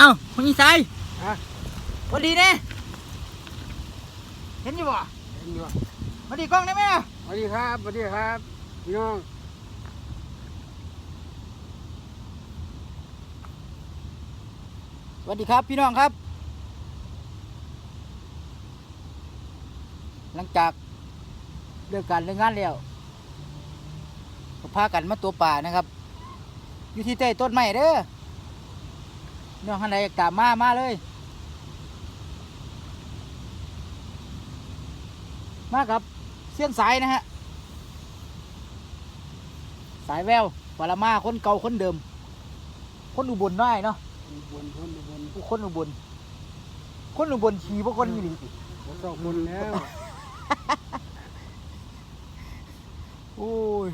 เอ้าคุณอีสายฮะสวัสดีเน่เห็นอยู่บ่เห็นอยู่มาดีกล้องได้ไหมสวัสดีครับสวัสดีครับพี่น้องสวัสดีครับพี่น้องครับ หลังจากเลิกการเลิกงานแล้วก็พากันมาตัวป่านะครับ อยู่ที่ใต้ต้นไม้เด้อ น้องท่านใดอยากตามมา มาเลย มากับเส้นสายนะฮะ สายแววปรมาคนเก่าคนเดิม คนอุบลน้อยเนาะอุบลพ้นอุบลผู้คนอุบล คนอุบลขี่พวกคนมีหลีสิผมสองคนแล้วโอ้ย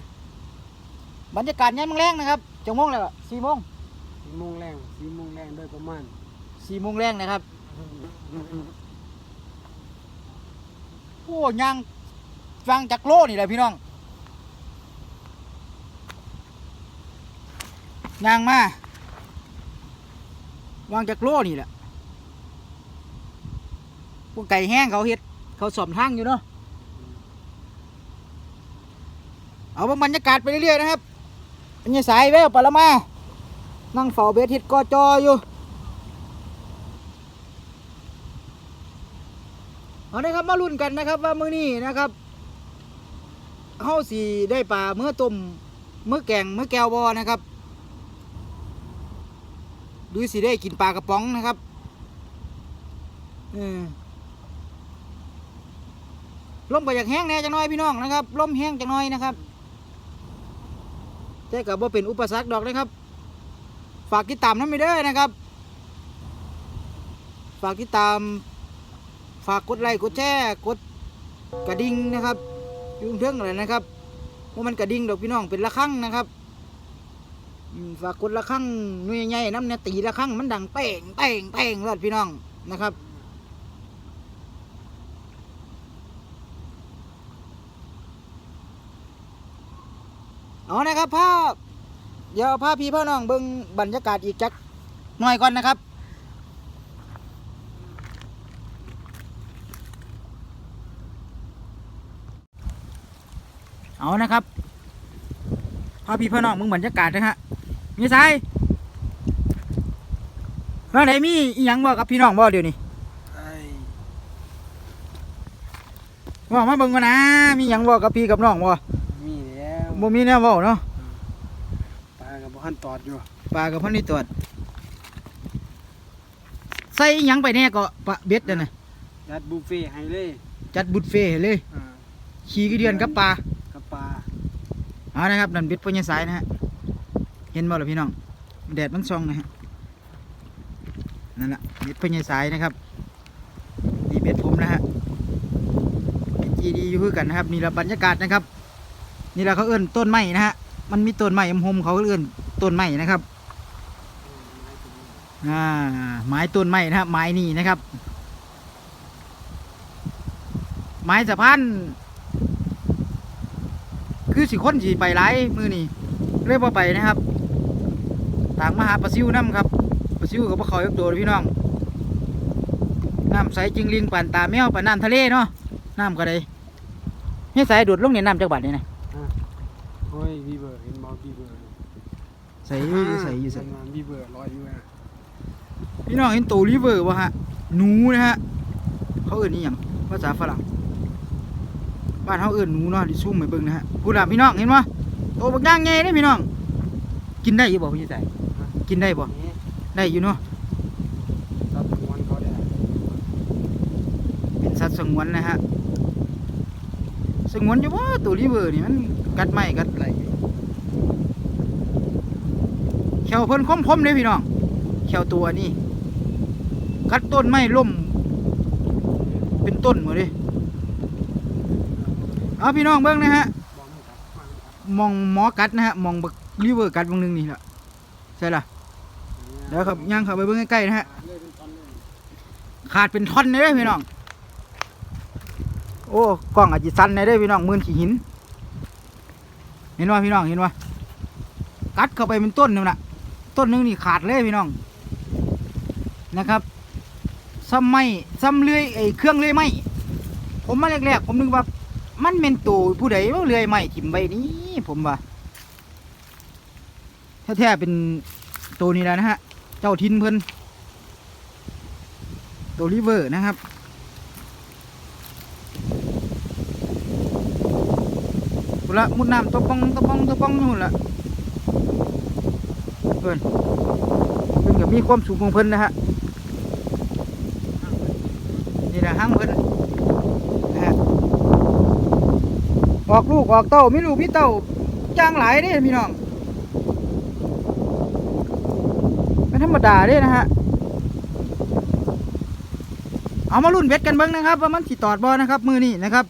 บรรยากาศยังแรงนะครับจังโมงแล้วสี่โมง สี่โมงแรงสี่โมงแรงโดยประมาณสี่โมงแรงนะครับ โอ้ยางฟังจากโลนี่แหละพี่น้องยางมาวางจากโลนี่แหละพวกไก่แห้งเขาเฮ็ดเขาสอมทางอยู่เนาะเอาบรรยากาศไปเรื่อยๆนะครับเป็นยังสายแววปลามา นั่งเฝ้าเบสทิดกอจออยู่เอานะครับมาลุ้นกันนะครับว่ามื้อนี้นะครับเฮาสิได้ปลาเมื่อต้มเมื่อแกงเมื่อแก้วบอนะครับหรือสิได้กินปลากระป๋องนะครับเออลมก็อยากแห้งแน่จังน้อยพี่น้องนะครับลมแห้งจังน้อยนะครับแต่กับว่าเป็นอุปสรรคดอกนะครับ ฝากติดตามน้ำไม่ได้อนะครับ ฝากติดตาม ฝากกดไลค์กดแชร์กดกระดิ่งนะครับยุ่งเทิงอะไรนะครับว่ามันกระดิ่งดอกพี่น้องเป็นละครั้งนะครับฝากกดละครั้งหน่ยใหญ่น้ำเนี่ยตีละครั้งมันดังเป้งเป้งเป้งรอดพี่น้องนะครับเอานะครับภาพ เดี๋ยวภาพพี่พ่อน้องเบิ้งบรรยากาศอีกจักหน่อยก่อนนะครับ เอานะครับพาพี่พ่อน้องมึงบรรยากาศนะฮะมีสายว่าไหนมีอีหยังบอกกับพี่น้องบ่เดี๋ยวนี้ไอ้บอกมาเบิ่งก่อนนะ มีหยังบอกกับพี่กับน้องบ่มีแล้วบ่มีแนวเว้าเนาะปลากับ พันตอดอยู่ปลากับพันนี่ตรวจใส่อีหยังไปแน่ก็ปะเบ็ดนั่นน่ะยัดบุฟเฟ่ต์ให้เลยจัดบุฟเฟ่ต์ให้เลย อ่าขี่กี่เดือนกับปลา กับปลาเอานะครับนั่นเบ็ดพญาสายนะฮะ เห็นบ่ล่ะพี่น้อง แดดมันส่องนะฮะ นั่นแหละเบ็ดพญาสายนะครับ นี่เบ็ดผมนะฮะเป็นจีดีอยู่คือกันนะครับ นี่ละบรรยากาศนะครับ นี่ละเขาเอื้นต้นไม้นะฮะ มันมีต้นไม้อมหมเขาเอื้น ต้นไม้นะครับ อ่า ไม้ต้นไม้นะฮะไม้นี่นะครับ ไม้สะพานคือสิคนสิไปหลายมือนี่เรียกว่าไปนะครับต่างมหาปลาซิวน้ำครับปลาซิวกับปลาเขายกตัวพี่น้องน้ำใสจริงลิงปั่นตาแมวป่านน้ำทะเลเนาะน้ำก็ได้นี่ใสดูดลงในน้ำจักบาทนี่นะโอ้ยบีเบอร์เห็นบอบีเบอร์ ใสอยู่ใสอยู่ใสเห็นบ่บีเบอร์ลอยอยู่อะพี่น้องเห็นตัวริเวอร์วะฮะหนูนะฮะเขาเอื่นนี่อย่างภาษาฝรั่งบ้านเขาเอื่นหนูเนาะดิซุ่มไปเบิ่งนะฮะพูดละพี่น้องเห็นปะตัวบักย่างไงเด้พี่น้อง กินได้อยู่บ่พี่ใส่กินได้บ่นี่ได้อยู่เนาะตัดมวนเขาได้เป็นสัตว์สงวนนะฮะสงวนอยู่ว่าตัวริเวอร์นี่มันกัดไม้กัดอะไรแข วเพิ่นคมๆเลยพี่น้องแขวตัวนี่กัดต้นไม้ล่ม เป็นต้นหมดเลยเอาพี่น้องเบิ่งนะฮะบอมครับมันครับมองหมอกัดนะฮะมองบักริเวอร์กัดบางหนึงนี่แหละใช่ล่ะเดี๋ยวครับย่างเข้าไปเบิ่งใกล้ๆนะฮะขาดเป็นท่อนเลยด้อพี่น้อง โอ้กล้องอาจจะสั่นเลยเด้พี่น้องมือนขี้หิน เห็นว่าพี่น้องเห็นว่ากัดเข้าไปเป็นต้นหนึงน่ะ ต้นหนึงนี่ขาดเลยพี่น้องนะครับซ้ำไม้ซ้ำเลื่อยไอ้เครื่องเลื่อยไม้ผมมาแรกๆผมนึกว่า มันเป็นตัวผู้ใดว่าเลื่อยไม้ถิ่มไว้นี่ผมว่าแท้ๆเป็นตัวนี้แล้วนะฮะ เจ้าทินเพิ่นตัวริเวอร์นะครับละมุดน้ำตะปองตะปองตะปองนู่นละ พิ่นเพิ่นก็มีความสูงของเพิ่นนะฮะนี่แหละห้างเพิ่นนะฮะออกลูกออกเต้ามีลูกมีเต้าจ้างหลายเด้พี่น้องเป็นธรรมดาเด้นะฮะเอามารุ่นเวทกันเบิ้งนะครับ ว่ามันสิตอดบอนะครับ มือนี่นะครับ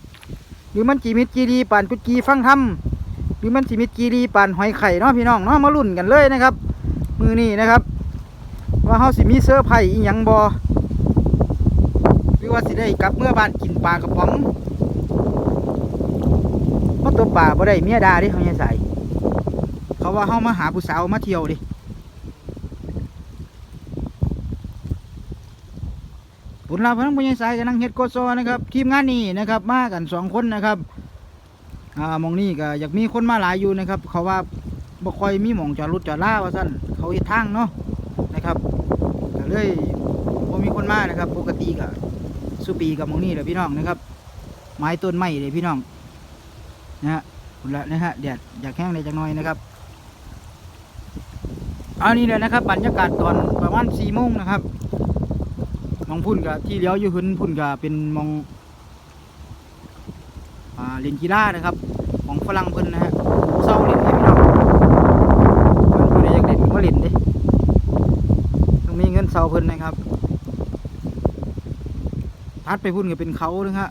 หรือมันจีมิดจีดีป่านจุดจีฟังทำหรือมันจีมิดจีดีป่านหอยไข่เนาะพี่น้องเนาะมารุ่นกันเลยนะครับ มือนี่นะครับ ว่าเฮาสิมีเสื้อไผ่อีหยังบอหรือว่าสิได้กลับเมื่อบ้านกินปลากระป๋องเพราะตัวป่าบ่ได้เมียดาดิเขาเนี่ยใส่เขาว่าเฮามาหาผู้สาวมาเที่ยวดิผลลัพธ์ของพญายสายกับนางเฮ็ดโกโซนะครับทีมงานนี้นะครับ มากันสองคนนะครับอ่ามองนี่ก็อยากมีคนมาหลายอยู่นะครับ เขาว่า บ่ค่อยมีหมองจอดรถจอดล่าว่าซั่นเขาเฮ็ดทางเนาะนะครับก็เลยบ่มีคนมานะครับ ปกติก็สุปีกับมองนี่แหละพี่น้องนะครับ ไม้ต้นไม้เลยพี่น้องนะฮะคุณละนะฮะแดดอยากแห้งเลยจังน้อยนะครับอันนี้เลยนะครับบรรยากาศตอนประมาณสี่โมงนะครับมองพุ่นกับที่เลี้ยวอยู่หุ่นพุ่นกับเป็นมองอ่าเล่นกีฬานะครับ ของฝรั่งเพิ่นนะฮะเศร้าเล่นให้พี่น้องเพิ่นผู้ใดอยากเล่นก็เล่นเดิ ต้องมีเงินเศร้าเพิ่นนะครับทัดไปพุ่นก็เป็นเขาเลยฮะ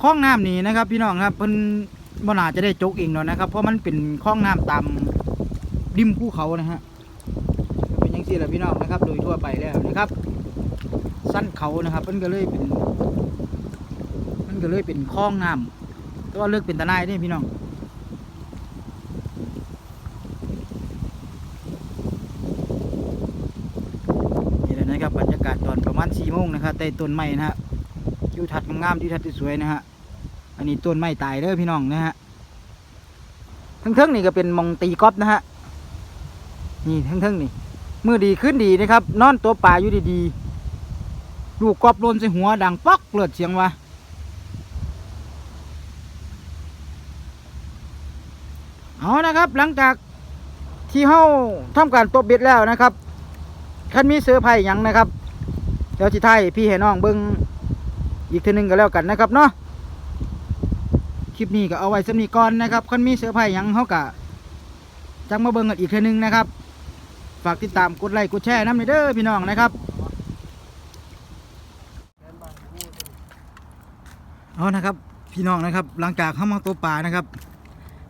คลองน้ำนี่นะครับ พี่น้องครับเพิ่นบ่น่าจะได้จกเองเนาะนะครับ เพราะมันเป็นคลองน้ำตามริมภูเขานะฮะเป็นอยังสี่แหละพี่น้องนะครับ โดยทั่วไปแล้วนะครับ สั้นเขานะครับมันก็เลยเป็นมันก็เลยเป็นคลองน้ำแต่ว่าเลิกเป็นตะไนายนี่พี่น้องนี่แหละนะครั บรรยากาศตอนประมาณสี่โมงนะครับใต้ต้นไม้นะฮะทิวทัศน์งามๆทิวทัศน์สวยนะฮะอันนี้ต้นไม้ตายเด้อพี่น้องนะฮะทั้งๆนี่ก็เป็นมองตีกอล์ฟนะฮะนี่ทั้งๆนี่มือดีขึ้นดีนะครับ นอนตัวป่าอยู่ดีๆลูกกอบลนใส่หัวดังป๊อกเลือดเสียงวะเอานะครับ หลังจากที่เฮาทำการตบเบ็ดแล้วนะครับ คันมีเสื้อไผ่หยังนะครับเดี๋ยวจิไทยพี่ให้น้องเบิ้งอีกทีนึงก็แล้วกันนะครับเนาะคลิปนี้ก็เอาไว้สำนีก่อนนะครับคันมีเสื้อไผ่หยังเฮากะจังมาเบิ้งกันอีกทีนึงนะครับ ฝากติดตามกดไลค์กดแชร์น้ำในเด้อพี่น้องนะครับเอานะครับพี่น้องนะครับหลังจากเข้ามาตัวป่านะครับ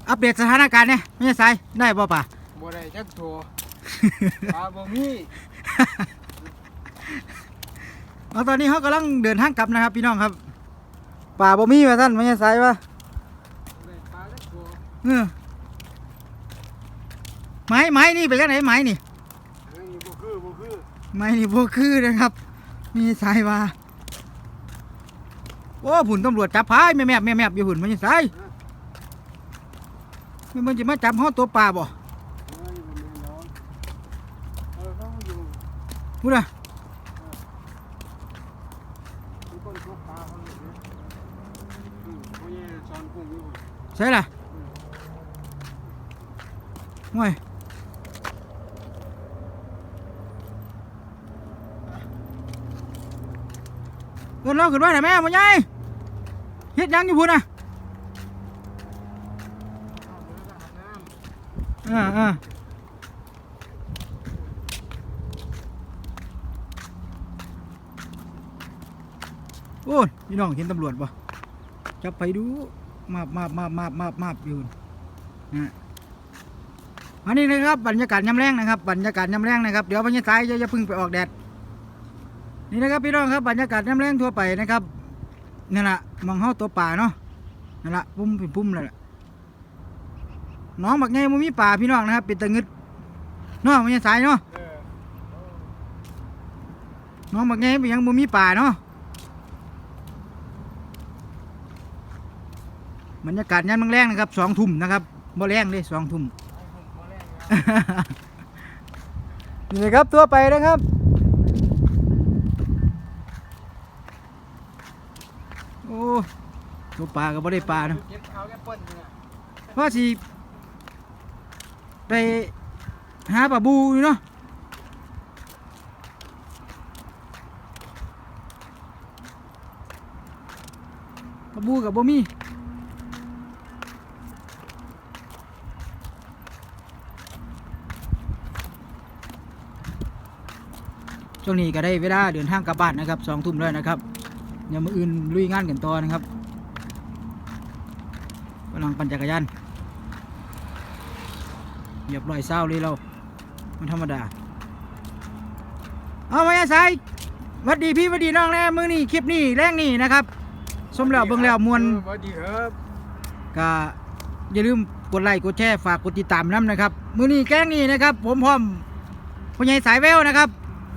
อัปเดตสถานการณ์เนี่ยไม่ใช่สายได้ป่ป่าบ่ได้จักโท ปลาบ่มีเอาตอนนี้เขากำลังเดินทางกลับนะครับ พี่น้องครับ ป่าบ่มีว่าท่านไม่ใช่สายวะบ่ได้ปลาจักโทรเออไม้ไม้นี่ไปยังไหนไม้นี่อันนี้บ่คือบ่คือไม้นี่บ่คือนะครับ มีสายว่าโอ้ผุนตำรวจจับพายแม่แม่แม่แม่อยู่หุ่นมันยังสายไม่มันจะมาจับห้อตัวปลาบ่เอ้ยบ่แม่นดอกเออเขาอยู่ พูดนะมีคนตกปลาเขาอยู่เนี่ยอืมเขาแย่สอนกุ้งอยู่ ใช่ล่ะ โอ้ยเงินเราขึ้นมาหน่อยแม่พ่อใหญ่เฮ็ดหยังอยู่พูดนะเอาเรือไปอาบน้ำอ่าอ่าโอ้ยพี่น้องเห็นตำรวจปะจับไปดูมาบมาบมาบมาบมาบมาบอยู่นะฮะอันนี้นะครับบรรยากาศยามแรงนะครับบรรยากาศยามแรงนะครับเดี๋ยวบรรยากาศจะจะพึ่งไปออกแดดนี่นะครับพี่น้องครับบรรยากาศยามแรงทั่วไปนะครับนั่นแหละมองเฮาตัวป่าเนาะนั่นแหละปุ้มเป็นปุ้มเลยล่ะน้องบักไงมันมีป่าพี่น้องนะครับเป็นตะงึดเนาะมันยังสายเนาะเออน้องบักไงไปยังบ่มีป่าเนาะ บรรยากาศยามแรงๆนะครับสองทุ่มนะครับบ่แรงเลยสองทุ่มนี่เลยครับตัวไปนะครับโอ้ตัวปลาก็บ่ได้ปลาเนาะเก็บเอาแค่เปิ้ลเนี่ยว่าสิไปหาปลาบูอยู่เนาะปลาบูกับบ่มี ช่วงนี้ก็ได้เวลาเดินทางกลับบ้านนะครับสองทุ่มแล้วนะครับเดี๋ยวมืออื่นลุยงานกันต่อนะครับกำลังปั่นจักรยานเหยียบรอยเศร้าเลยเรา มันธรรมดา เอาไว้อาศัยหวัดดีพี่หวัดดีน้องแน่มือนี่คลิปนี้แรงนี่นะครับสมแล้วเบิ่งแล้วมวนสวัสดีครับก็อย่าลืมกดไลค์กดแชร์ฝากกดติดตามน้ำนะครับ มือนี้แกล้งนี่นะครับ ผมพร้อมพ่อใหญ่สายแววนะครับ